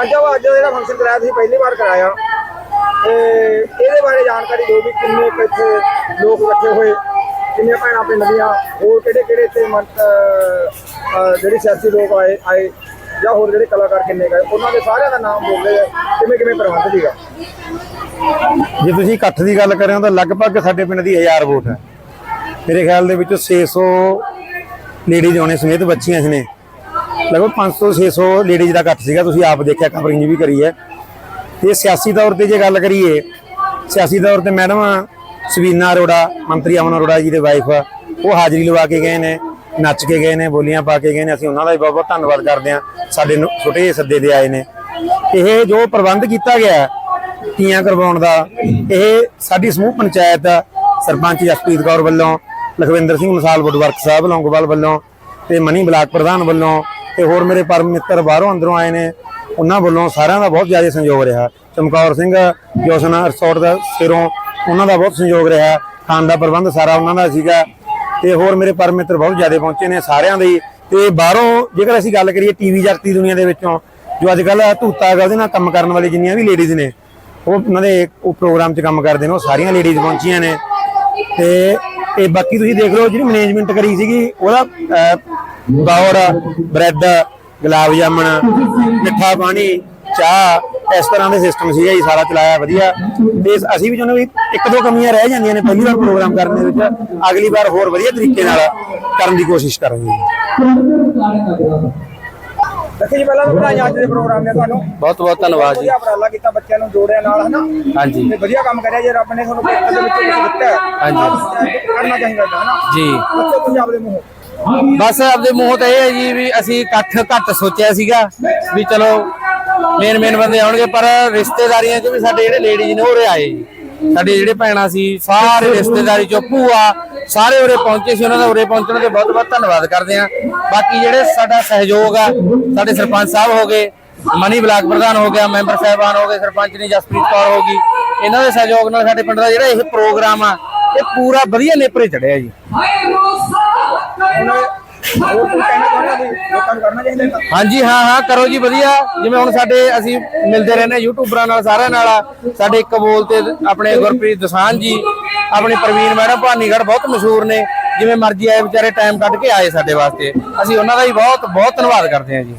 ਸਰਪੰਚ ਆ ਅੱਜ ਜਿਹੜਾ ਫੰਕਸ਼ਨ ਕਰਾਇਆ ਤੁਸੀਂ ਪਹਿਲੀ ਵਾਰ ਕਰਾਇਆ। ਤੇ ਇਹਦੇ ਬਾਰੇ ਜਾਣਕਾਰੀ ਦਿਓ ਵੀ ਕਿੰਨੇ ਕੁ ਇੱਥੇ ਲੋਕ ਇਕੱਠੇ ਹੋਏ, ਕਿੰਨੀਆਂ ਭੈਣਾਂ ਪਿੰਡ ਦੀਆਂ ਹੋਰ ਕਿਹੜੇ ਕਿਹੜੇ ਇੱਥੇ ਮੰਤ ਜਿਹੜੇ ਸਿਆਸੀ ਲੋਕ ਆਏ ਆਏ, ਜਾਂ ਹੋਰ ਜਿਹੜੇ ਕਲਾਕਾਰ ਕਿੰਨੇ ਗਏ ਉਹਨਾਂ ਦੇ ਸਾਰਿਆਂ ਦਾ ਨਾਮ ਬੋਲੇ ਕਿਵੇਂ ਕਿਵੇਂ ਪ੍ਰਬੰਧ ਸੀਗਾ? ਜੇ ਤੁਸੀਂ ਇਕੱਠ ਦੀ ਗੱਲ ਕਰਿਓ ਤਾਂ ਲਗਭਗ ਸਾਡੇ ਪਿੰਡ ਦੀ 1000 ਵੋਟ ਹੈ। ਮੇਰੇ ਖਿਆਲ ਦੇ ਵਿੱਚ 600 ਲੇਡੀਜ਼ ਆਉਣੇ ਸਮੇਤ ਬੱਚੀਆਂ ਸੀ ਨੇ। ਲਗਭਗ 500 ਤੋਂ 600 ਲੇਡੀਜ਼ ਦਾ ਇਕੱਠ ਸੀਗਾ, ਤੁਸੀਂ ਆਪ ਦੇਖਿਆ ਕਵਰਿੰਗ ਵੀ ਕਰੀ ਹੈ। ਤੇ ਸਿਆਸੀ ਤੌਰ ਤੇ ਜੇ ਗੱਲ ਕਰੀਏ, ਸਿਆਸੀ ਤੌਰ ਤੇ ਮੈਡਮ ਸਵੀਨਾ ਅਰੋੜਾ, ਮੰਤਰੀ ਅਮਨ ਅਰੋੜਾ ਜੀ ਦੇ ਵਾਈਫ ਉਹ ਹਾਜ਼ਰੀ ਲਵਾ ਕੇ ਗਏ ਨੇ, ਨੱਚ ਕੇ ਗਏ ਨੇ, ਬੋਲੀਆਂ ਪਾ ਕੇ ਗਏ ਨੇ, ਅਸੀਂ ਉਹਨਾਂ ਦਾ ਵੀ ਬਹੁਤ ਬਹੁਤ ਧੰਨਵਾਦ ਕਰਦੇ ਹਾਂ, ਸਾਡੇ ਨੂੰ, ਛੋਟੇ ਜਿਹੇ ਸੱਦੇ ਦੇ ਆਏ ਨੇ। ਇਹ ਜੋ ਪ੍ਰਬੰਧ ਕੀਤਾ ਗਿਆ ਤੀਆਂ ਕਰਵਾਉਣ ਦਾ, ਇਹ ਸਾਡੀ ਸਮੂਹ ਪੰਚਾਇਤ ਸਰਪੰਚ ਜਸਪ੍ਰੀਤ ਕੌਰ ਵੱਲੋਂ, ਲਖਵਿੰਦਰ ਸਿੰਘ ਮਸਾਲ ਵੁੱਡਵਰਕ ਸਾਹਿਬ, ਲੌਂਗੋਵਾਲ ਵੱਲੋਂ ਤੇ ਮਨੀ ਬਲਾਕ ਪ੍ਰਧਾਨ ਵੱਲੋਂ ਤੇ ਹੋਰ ਮੇਰੇ ਪਰਮ ਮਿੱਤਰ ਬਾਹਰੋਂ ਅੰਦਰੋਂ ਆਏ ਨੇ, ਉਹਨਾਂ ਵੱਲੋਂ ਸਾਰਿਆਂ ਦਾ ਬਹੁਤ ਜ਼ਿਆਦਾ ਸਹਿਯੋਗ ਰਿਹਾ। ਚਮਕੌਰ ਸਿੰਘ, ਜੋਸਨਾ ਰਿਸੋਰਟ ਦਾ ਸਿਰੋਂ ਉਹਨਾਂ ਦਾ ਬਹੁਤ ਸਹਿਯੋਗ ਰਿਹਾ। ਖਾਣ ਦਾ ਪ੍ਰਬੰਧ ਸਾਰਾ ਉਹਨਾਂ ਦਾ ਸੀਗਾ। ਤੇ ਹੋਰ ਮੇਰੇ ਪਰਮ ਮਿੱਤਰ ਬਹੁਤ ਜ਼ਿਆਦਾ ਪਹੁੰਚੇ ਨੇ ਸਾਰਿਆਂ ਦੇ। ਹੀ। ਤੇ ਬਾਹਰੋਂ ਜੇਕਰ ਅਸੀਂ ਗੱਲ ਕਰੀਏ ਟੀਵੀ ਜਗਤੀ ਦੁਨੀਆ ਦੇ ਵਿੱਚੋਂ, ਜੋ ਅੱਜ ਕੱਲ ਧੂਤਾ ਹੈਗਾ ਉਹਦੇ ਨਾਲ ਕੰਮ ਕਰਨ ਵਾਲੀ ਜਿੰਨੀਆਂ ਵੀ ਲੇਡੀਜ਼ ਨੇ, ਉਹ ਉਹਨਾਂ ਦੇ ਉਹ ਪ੍ਰੋਗਰਾਮ 'ਚ ਕੰਮ ਕਰਦੇ ਨੇ, ਉਹ ਸਾਰੀਆਂ ਲੇਡੀਜ਼ ਪਹੁੰਚੀਆਂ ਨੇ। ਤੇ ਇਹ ਬਾਕੀ ਤੁਸੀਂ ਦੇਖ ਲਓ ਜਿਹੜੀ ਮੈਨੇਜਮੈਂਟ ਕਰੀ ਸੀਗੀ, ਉਹਦਾ ਬਾਵਰ ਬ੍ਰੈਡ ਗੁਲਾਬ ਜਾਮਣ ਮਿੱਠਾ ਪਾਣੀ ਚਾਹ ਇਸ ਤਰ੍ਹਾਂ ਦੇ ਸਿਸਟਮ ਸੀਗਾ ਜੀ ਸਾਰਾ ਚਲਾਇਆ ਵਧੀਆ। ਤੇ ਅਸੀਂ ਵੀ ਚਾਹੁੰਦੇ ਵੀ ਇੱਕ ਦੋ ਕਮੀਆਂ ਰਹਿ ਜਾਂਦੀਆਂ ਨੇ ਪਹਿਲੀ ਵਾਰ ਪ੍ਰੋਗਰਾਮ ਕਰਨ ਦੇ ਵਿੱਚ ਅਗਲੀ ਵਾਰ ਹੋਰ ਵਧੀਆ ਤਰੀਕੇ ਨਾਲ ਕਰਨ ਦੀ ਕੋਸ਼ਿਸ਼ ਕਰਾਂਗੇ। ਜੀ ਦੇਖੋ ਜੀ ਪਹਿਲਾਂ ਤਾਂ ਵਧਾਈਆਂ ਅੱਜ ਦੇ ਪ੍ਰੋਗਰਾਮ ਨੇ ਤੁਹਾਨੂੰ। ਬਹੁਤ ਬਹੁਤ ਧੰਨਵਾਦ ਜੀ। ਵਧੀਆ ਉਪਰਾਲਾ ਕੀਤਾ ਬੱਚਿਆਂ ਨੂੰ ਜੋੜਿਆ ਨਾਲ ਹਨਾ? ਹਾਂਜੀ। ਤੇ ਵਧੀਆ ਕੰਮ ਕਰਿਆ ਜੇ ਰੱਬ ਨੇ ਤੁਹਾਨੂੰ ਪੇਪਰ ਦੇ ਵਿੱਚ ਕੁਝ ਦਿੱਤਾ ਹੈ। ਹਾਂਜੀ। ਕਰਨਾ ਚਾਹੀਦਾ ਹੈ ਹਨਾ? ਜੀ। ਬੱਚੇ ਪੰਜਾਬ ਦੇ ਮੂੰਹੋਂ। ਬਸ ਆਪਦੇ ਮੂੰਹ ਤੇ ਇਹ ਹੈ ਜੀ ਵੀ ਅਸੀਂ ਇਕੱਠ ਘੱਟ ਸੋਚਿਆ ਸੀਗਾ ਵੀ ਚਲੋ ਮੇਨ ਮੇਨ ਬੰਦੇ ਆਉਣਗੇ, ਪਰ ਰਿਸ਼ਤੇਦਾਰੀਆਂ 'ਚ ਵੀ ਸਾਡੇ ਜਿਹੜੇ ਲੇਡੀਜ਼ ਨੇ ਉਹ ਉਰੇ ਆਏ ਜੀ। ਸਾਡੇ ਜਿਹੜੇ ਭੈਣਾਂ ਸੀ, ਸਾਰੇ ਰਿਸ਼ਤੇਦਾਰੀ 'ਚੋਂ ਭੂਆ, ਸਾਰੇ ਉਰੇ ਪਹੁੰਚੇ ਸੀ, ਉਹਨਾਂ ਦਾ ਉਰੇ ਪਹੁੰਚਣ ਤੇ ਬਹੁਤ ਬਹੁਤ ਧੰਨਵਾਦ ਕਰਦੇ ਆ ਬਾਕੀ ਜਿਹੜੇ ਸਾਡਾ ਸਹਿਯੋਗ ਆ, ਸਾਡੇ ਸਰਪੰਚ ਸਾਹਿਬ ਹੋ ਗਏ, ਮਨੀ ਬਲਾਕ ਪ੍ਰਧਾਨ ਹੋ ਗਿਆ, ਮੈਂਬਰ ਸਾਹਿਬਾਨ ਹੋ ਗਏ, ਸਰਪੰਚ ਨੇ ਜਸਪ੍ਰੀਤ ਕੌਰ ਹੋ ਗਈ, ਇਹਨਾਂ ਦੇ ਸਹਿਯੋਗ ਨਾਲ ਸਾਡੇ ਪਿੰਡ ਦਾ ਜਿਹੜਾ ਇਹ ਪ੍ਰੋਗਰਾਮ ਆ, ਇਹ ਪੂਰਾ ਵਧੀਆ ਨੇਪਰੇ ਚੜਿਆ ਜੀ। ਹੋਰ ਕੋਈ ਕਹਿਣਾ ਚਾਹੁੰਦਾ ਵੀ ਲੋਕਾਂ ਨੂੰ ਕਰਨਾ ਚਾਹੀਦਾ ਹੈ ਹਾਂਜੀ, ਹਾਂ ਹਾਂ, ਕਰੋ ਜੀ, ਵਧੀਆ। ਜਿਵੇਂ ਹੁਣ ਸਾਡੇ ਅਸੀਂ ਮਿਲਦੇ ਰਹਿੰਦੇ ਹਾਂ ਯੂਟਿਊਬਰਾਂ ਨਾਲ, ਸਾਰਿਆਂ ਨਾਲ ਸਾਡੇ ਇੱਕ ਬੋਲ ਤੇ ਆਪਣੇ ਗੁਰਪ੍ਰੀਤ ਦਸਾਨ ਜੀ, ਆਪਣੇ ਪ੍ਰਵੀਨ ਮੈਡਮ ਭਾਨੀਗੜ੍ਹ ਬਹੁਤ ਮਸ਼ਹੂਰ ਨੇ। ਜਿਵੇਂ ਮਰਜ਼ੀ ਆਏ, ਵਿਚਾਰੇ ਟਾਈਮ ਕੱਢ ਕੇ ਆਏ ਸਾਡੇ ਵਾਸਤੇ। ਅਸੀਂ ਉਹਨਾਂ ਦਾ ਹੀ ਬਹੁਤ ਬਹੁਤ ਧੰਨਵਾਦ ਕਰਦੇ ਹਾਂ ਜੀ।